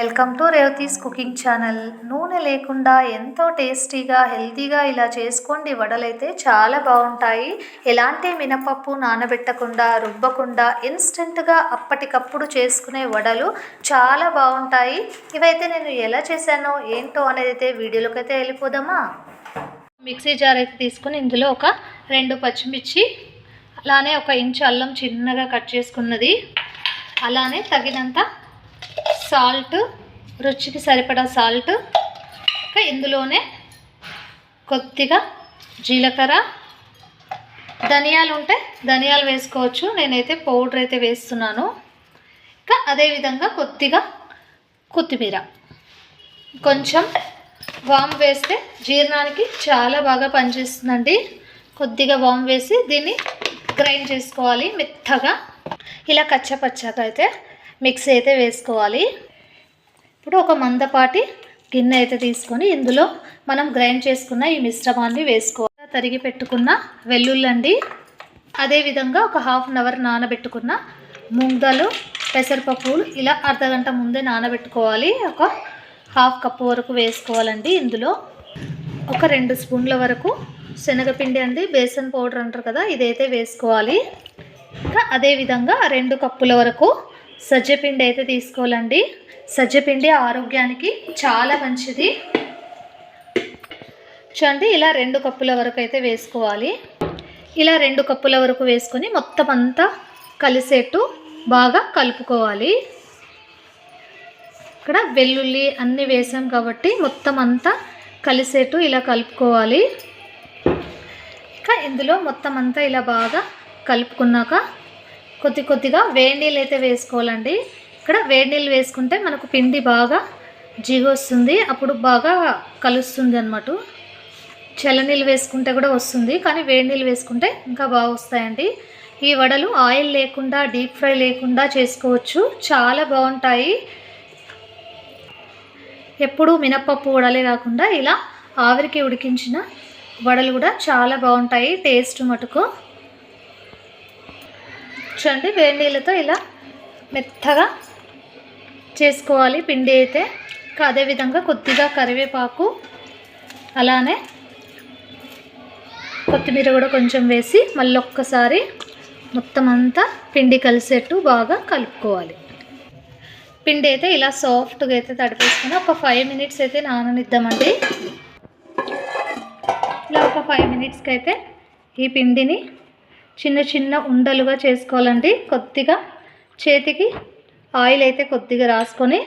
Welcome to Revathi's cooking channel. నూనె లేకుండా ఎంతో టేస్టీగా హెల్తీగా ఇలా చేసుకోండి. వడలైతే చాలా బాగుంటాయి. ఎలాంటి మినపప్పు నానబెట్టకుండా రుబ్బకుండా ఇన్స్టెంట్గా అప్పటికప్పుడు చేసుకునే వడలు చాలా బాగుంటాయి. ఇవైతే నేను ఎలా చేశానో ఏంటో అనేది అయితే వీడియోలోకి అయితే వెళ్ళిపోదామా? మిక్సీ జార్ అయితే తీసుకొని ఇందులో ఒక రెండు పచ్చిమిర్చి అలానే ఒక ఇంచు అల్లం చిన్నగా కట్ చేసుకున్నది. అలానే తగినంత సాల్ట్ రుచికి సరిపడా సాల్ట్. ఇంకా ఇందులోనే కొద్దిగా జీలకర్ర. ధనియాలు ఉంటే ధనియాలు వేసుకోవచ్చు. నేనైతే పౌడర్ అయితే వేస్తున్నాను. ఇంకా అదేవిధంగా కొద్దిగా కొత్తిమీర. కొంచెం వామ్ వేస్తే జీర్ణానికి చాలా బాగా పనిచేస్తుందండి. కొద్దిగా వామ్ వేసి దీన్ని గ్రైండ్ చేసుకోవాలి మెత్తగా. ఇలా కచ్చపచ్చగా అయితే మిక్సీ అయితే వేసుకోవాలి. ఇప్పుడు ఒక మందపాటి గిన్నె అయితే తీసుకొని ఇందులో మనం గ్రైండ్ చేసుకున్న ఈ మిశ్రమాన్ని వేసుకోవాలి. తరిగి పెట్టుకున్న వెల్లుల్లండి అదేవిధంగా ఒక హాఫ్ అన్ అవర్ నానబెట్టుకున్న ముంగలు పెసరపప్పులు ఇలా అర్ధగంట ముందే నానబెట్టుకోవాలి. ఒక హాఫ్ కప్పు వరకు వేసుకోవాలండి ఇందులో. ఒక రెండు స్పూన్ల వరకు శనగపిండి అండి బేసన్ పౌడర్ అంటారు కదా ఇదైతే వేసుకోవాలి. ఇంకా అదేవిధంగా రెండు కప్పుల వరకు సజ్జపిండి అయితే తీసుకోవాలండి. సజ్జపిండి ఆరోగ్యానికి చాలా మంచిది. చూడండి ఇలా రెండు కప్పుల వరకు అయితే వేసుకోవాలి. ఇలా రెండు కప్పుల వరకు వేసుకొని మొత్తం అంతా కలిసేట్టు బాగా కలుపుకోవాలి. ఇక్కడ వెల్లుల్లి అన్నీ వేసాం కాబట్టి మొత్తం అంతా కలిసేట్టు ఇలా కలుపుకోవాలి. ఇంకా ఇందులో మొత్తం అంతా ఇలా బాగా కలుపుకున్నాక కొద్ది కొద్దిగా వేడి నీళ్ళు అయితే వేసుకోవాలండి. ఇక్కడ వేడి నీళ్ళు వేసుకుంటే మనకు పిండి బాగా జిగొస్తుంది. అప్పుడు బాగా కలుస్తుంది అనమాట చల్లనీళ్ళు వేసుకుంటే కూడా వస్తుంది. కానీ వేడి నీళ్ళు వేసుకుంటే ఇంకా బాగా వస్తాయండి. ఈ వడలు ఆయిల్ లేకుండా డీప్ ఫ్రై లేకుండా చేసుకోవచ్చు. చాలా బాగుంటాయి. ఎప్పుడు మినప్పప్పు వడలే కాకుండా ఇలా ఆవిరికి ఉడికించిన వడలు కూడా చాలా బాగుంటాయి. టేస్ట్ మటుకు. చూడండి వేడి నీళ్ళతో ఇలా మెత్తగా చేసుకోవాలి. పిండి అయితే అదేవిధంగా కొద్దిగా కరివేపాకు అలానే కొత్తిమీర కూడా కొంచెం వేసి మళ్ళీ ఒక్కసారి మొత్తం అంతా పిండి కలిసేట్టు బాగా కలుపుకోవాలి. పిండి అయితే ఇలా సాఫ్ట్గా అయితే తడిపేసుకుని ఒక ఫైవ్ మినిట్స్ అయితే నాననిద్దామండి. ఇలా ఒక ఫైవ్ మినిట్స్కి అయితే ఈ పిండిని చిన్న చిన్న ఉండలుగా చేసుకోవాలండి. కొద్దిగా చేతికి ఆయిల్ అయితే కొద్దిగా రాసుకొని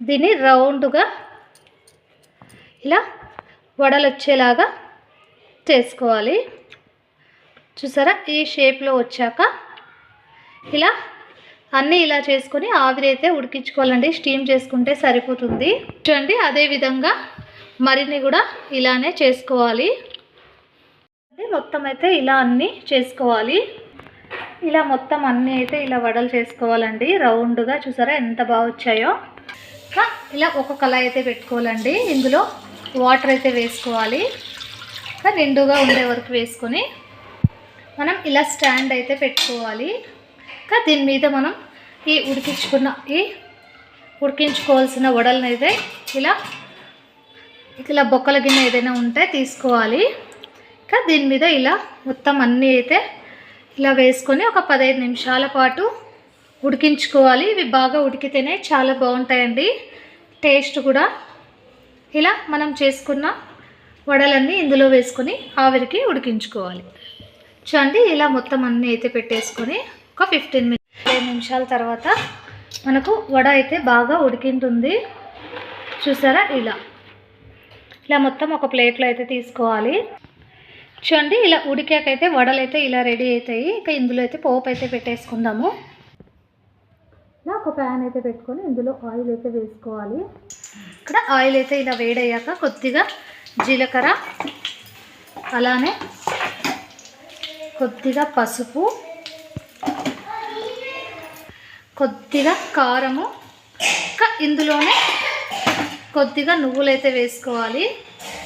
దీన్ని రౌండ్గా ఇలా వడలు వచ్చేలాగా చేసుకోవాలి. చూసారా? ఈ షేప్లో వచ్చాక ఇలా అన్నీ ఇలా చేసుకొని ఆవిరి అయితే ఉడికించుకోవాలండి. స్టీమ్ చేసుకుంటే సరిపోతుంది. చూడండి అదేవిధంగా మరిన్ని కూడా ఇలానే చేసుకోవాలి. మొత్తం అయితే ఇలా అన్నీ చేసుకోవాలి. ఇలా మొత్తం అన్నీ అయితే ఇలా వడలు చేసుకోవాలండి. రౌండ్గా చూసారా ఎంత బాగా వచ్చాయో. ఇంకా ఇలా ఒక కళాయి అయితే పెట్టుకోవాలండి. ఇందులో వాటర్ అయితే వేసుకోవాలి. ఇంకా నిండుగా ఉండే వరకు వేసుకొని మనం ఇలా స్టాండ్ అయితే పెట్టుకోవాలి. ఇంకా దీని మీద మనం ఈ ఉడికించుకున్న ఈ ఉడికించుకోవాల్సిన వడలనైతే అయితే ఇలా ఇలా బొక్కల గిన్నె ఏదైనా ఉంటే తీసుకోవాలి. ఇంకా దీని మీద ఇలా మొత్తం అన్నీ అయితే ఇలా వేసుకొని ఒక పదహైదు నిమిషాల పాటు ఉడికించుకోవాలి. ఇవి బాగా ఉడికితేనే చాలా బాగుంటాయండి. టేస్ట్ కూడా. ఇలా మనం చేసుకున్న వడలన్నీ ఇందులో వేసుకొని ఆవిరికి ఉడికించుకోవాలి. చూడండి ఇలా మొత్తం అన్నీ అయితే పెట్టేసుకొని ఒక ఫిఫ్టీన్ మినిట్స్ పదిహేను నిమిషాల తర్వాత మనకు వడ అయితే బాగా ఉడికింటుంది. చూసారా? ఇలా. ఇలా మొత్తం ఒక ప్లేట్లో అయితే తీసుకోవాలి. చూడండి ఇలా ఉడికాకైతే వడలు అయితే ఇలా రెడీ అవుతాయి ఇక ఇందులో అయితే పోపు అయితే పెట్టేసుకుందాము. ఇలా ఒక ప్యాన్ అయితే పెట్టుకొని ఇందులో ఆయిల్ అయితే వేసుకోవాలి. ఇక్కడ ఆయిల్ అయితే ఇలా వేడయ్యాక కొద్దిగా జీలకర్ర అలానే కొద్దిగా పసుపు కొద్దిగా కారము. ఇంకా ఇందులోనే కొద్దిగా నువ్వులు అయితే వేసుకోవాలి.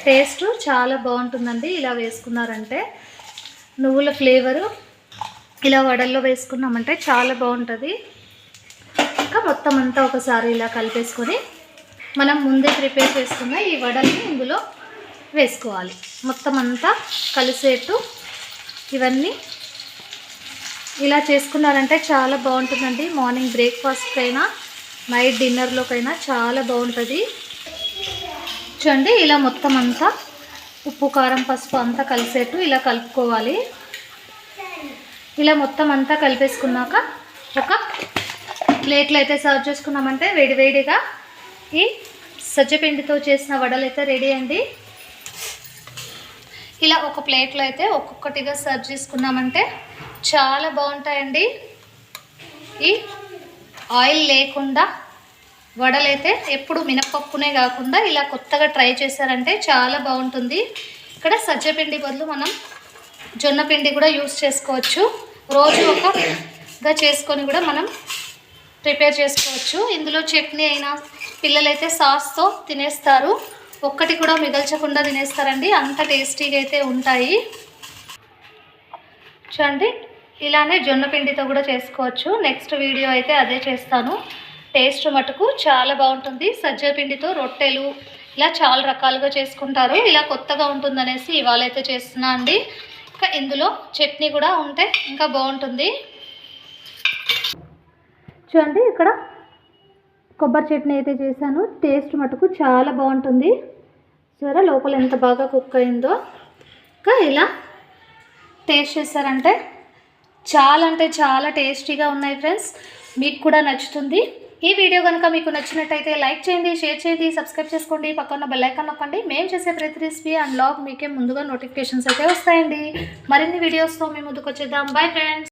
టేస్ట్ చాలా బాగుంటుందండి. ఇలా వేసుకున్నారంటే నువ్వుల ఫ్లేవరు ఇలా వడల్లో వేసుకున్నామంటే చాలా బాగుంటుంది. ఇంకా మొత్తం అంతా ఒకసారి ఇలా కలిపేసుకొని మనం ముందే ప్రిపేర్ చేసుకున్న ఈ వడల్ని ఇందులో వేసుకోవాలి. మొత్తం అంతా కలిసేట్టు ఇవన్నీ ఇలా చేసుకున్నారంటే చాలా బాగుంటుందండి. మార్నింగ్ బ్రేక్ఫాస్ట్కైనా నైట్ డిన్నర్లోకైనా చాలా బాగుంటుంది. చూడండి ఇలా మొత్తం అంతా ఉప్పు కారం పసుపు అంతా కలిసేట్టు ఇలా కలుపుకోవాలి. ఇలా మొత్తం అంతా కలిపేసుకున్నాక ఒక ప్లేట్లో అయితే సర్వ్ చేసుకున్నామంటే వేడివేడిగా ఈ సజ్జపిండితో చేసిన వడలు అయితే రెడీ అండి. ఇలా ఒక ప్లేట్లో అయితే ఒక్కొక్కటిగా సర్వ్ చేసుకున్నామంటే చాలా బాగుంటాయండి. ఈ ఆయిల్ లేకుండా వడలైతే ఎప్పుడు మినపప్పునే కాకుండా ఇలా కొత్తగా ట్రై చేశారంటే చాలా బాగుంటుంది. ఇక్కడ సజ్జపిండి బదులు మనం జొన్న పిండి కూడా యూస్ చేసుకోవచ్చు. రోజు ఒకగా చేసుకొని కూడా మనం ప్రిపేర్ చేసుకోవచ్చు. ఇందులో చట్నీ అయినా పిల్లలైతే సాస్తో తినేస్తారు. ఒక్కటి కూడా మిగల్చకుండా తినేస్తారండి. అంత టేస్టీగా అయితే ఉంటాయి. చూడండి ఇలానే జొన్న పిండితో కూడా చేసుకోవచ్చు. నెక్స్ట్ వీడియో అయితే అదే చేస్తాను. టేస్ట్ మటుకు చాలా బాగుంటుంది. సజ్జ పిండితో రొట్టెలు ఇలా చాలా రకాలుగా చేసుకుంటారు. ఇలా కొత్తగా ఉంటుందనేసి ఇవాళ అయితే చేస్తున్నా అండి. ఇంకా ఇందులో చట్నీ కూడా ఉంటే ఇంకా బాగుంటుంది. చూడండి ఇక్కడ కొబ్బరి చట్నీ అయితే చేశాను. టేస్ట్ మటుకు చాలా బాగుంటుంది. చూసారా లోపల ఎంత బాగా కుక్ అయిందో. ఇంకా ఇలా టేస్ట్ చేశారంటే చాలా అంటే చాలా టేస్టీగా ఉన్నాయి ఫ్రెండ్స్. మీకు కూడా నచ్చుతుంది. ఈ వీడియో కనుక మీకు నచ్చినట్టయితే లైక్ చేయండి షేర్ చేయండి సబ్స్క్రైబ్ చేసుకోండి పక్కన బెల్లైకాన్ నొక్కండి. మేము చేసే ప్రతి రెసిపీ అండ్ లాగ్ మీకే ముందుగా నోటిఫికేషన్స్ అయితే వస్తాయండి. మరిన్ని వీడియోస్తో మేము ముందుకు వచ్చేద్దాం. Bye friends